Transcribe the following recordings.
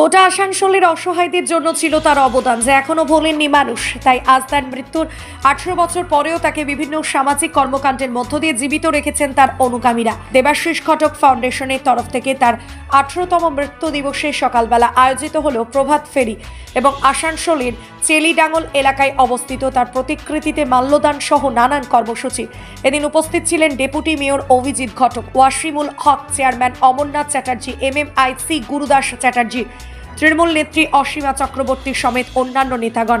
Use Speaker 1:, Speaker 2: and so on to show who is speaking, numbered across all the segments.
Speaker 1: গোটা আসানসোলের অসহায়দের জন্য ছিল তার অবদান, যে এখনও ভোলেননি মানুষ। তাই আজ তার মৃত্যুর আঠারো বছর পরেও তাকে বিভিন্ন সামাজিক কর্মকাণ্ডের মধ্য দিয়ে জীবিত রেখেছেন তার অনুগামীরা। দেবাশিস ঘটক ফাউন্ডেশনের তরফ থেকে তার আঠারোতম মৃত্যু দিবসে সকালবেলা আয়োজিত হলো প্রভাত ফেরি এবং আসানসোলের চেলিডাঙ্গল এলাকায় অবস্থিত তার প্রতিকৃতিতে মাল্যদান সহ নানান কর্মসূচি। এদিন উপস্থিত ছিলেন deputy mayor Abhijit Ghatak, Wasimul Haque, chairman Amarnath Chatterjee M M I C Gurudas Chatterjee Trinamool নেত্রী অসীমা চক্রবর্তী সমেত অন্যান্য নেতাগণ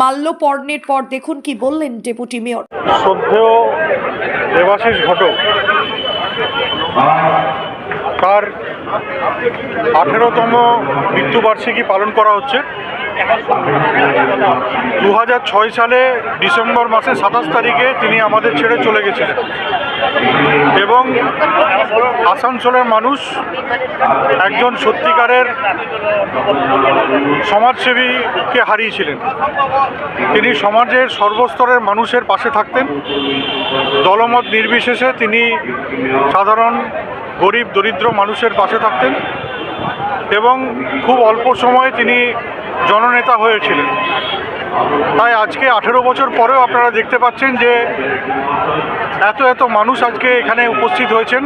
Speaker 1: মাল্যপর্ণের পর দেখুন কি বললেন ডেপুটি মেয়র।
Speaker 2: দেবাশিস ঘটক তার আঠেরোতম মৃত্যুবার্ষিকী পালন করা হচ্ছে। দু সালে ডিসেম্বর মাসে সাতাশ তারিখে তিনি আমাদের ছেড়ে চলে গেছিলেন। এবং আসানসোলের মানুষ একজন সত্যিকারের সমাজসেবীকে হারিয়েছিলেন। তিনি সমাজের সর্বস্তরের মানুষের পাশে থাকতেন। দলমত নির্বিশেষে তিনি সাধারণ, গরিব, দরিদ্র মানুষের পাশে থাকতেন এবং খুব অল্প সময়ে তিনি জননেতা হয়েছিলেন। তাই আজকে আঠেরো বছর পরেও আপনারা দেখতে পাচ্ছেন যে এত এত মানুষ আজকে এখানে উপস্থিত হয়েছেন।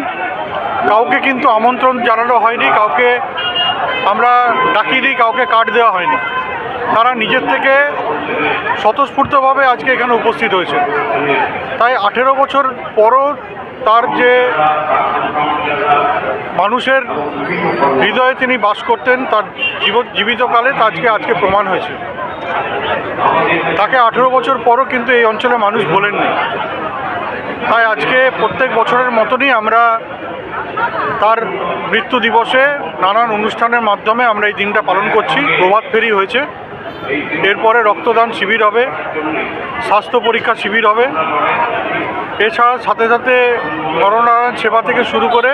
Speaker 2: কাউকে কিন্তু আমন্ত্রণ জানানো হয়নি, কাউকে আমরা ডাকিনি, কাউকে কার্ড দেওয়া হয়নি। তারা নিজের থেকে স্বতঃস্ফূর্তভাবে আজকে এখানে উপস্থিত হয়েছে তাই আঠেরো বছর পরও তার যে মানুষের হৃদয়ে তিনি বাস করতেন, তার জীব জীবিতকালে আজকে আজকে প্রমাণ হয়েছে। তাকে আঠেরো বছর পরও কিন্তু এই অঞ্চলে মানুষ বলেননি। তাই আজকে প্রত্যেক বছরের মতনই আমরা তার মৃত্যু দিবসে নানান অনুষ্ঠানের মাধ্যমে আমরা এই দিনটা পালন করছি। প্রভাত ফেরি হয়েছে। এরপরে রক্তদান শিবির হবে। স্বাস্থ্য পরীক্ষা শিবির হবে। এছাড়া সাথে সাথে করোনা সেবা থেকে শুরু করে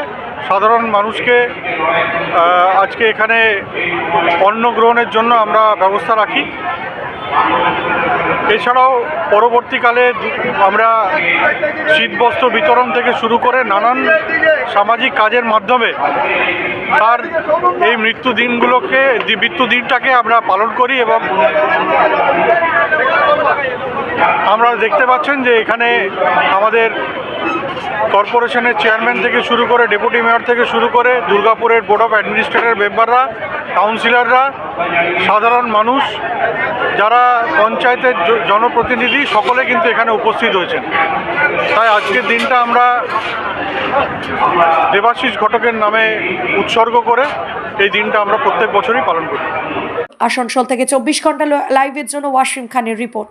Speaker 2: সাধারণ মানুষকে আজকে এখানে অন্ন গ্রহণের জন্য আমরা ব্যবস্থা রাখি। এছাড়াও পরবর্তীকালে আমরা শীতবস্ত্র বিতরণ থেকে শুরু করে নানান সামাজিক কাজের মাধ্যমে তার এই মৃত্যু দিনগুলোকে মৃত্যু দিনটাকে আমরা পালন করি এবং আমরা দেখতে পাচ্ছেন যে এখানে আমাদের কর্পোরেশনের চেয়ারম্যান থেকে শুরু করে ডেপুটি মেয়র থেকে শুরু করে দুর্গাপুরের বোর্ড অফ অ্যাডমিনিস্ট্রেটর মেম্বাররা, কাউন্সিলররা, সাধারণ মানুষ, যারা পঞ্চায়েতের জনপ্রতিনিধি, সকলে কিন্তু এখানে উপস্থিত হয়েছেন। তাই আজকের দিনটা আমরা দেবাশিস ঘটকের নামে উৎসর্গ করে এই দিনটা আমরা প্রত্যেক বছরই পালন করি।
Speaker 1: আসানসোল থেকে চব্বিশ ঘণ্টা লাইভের জন্য ওয়াসিম খানের রিপোর্ট।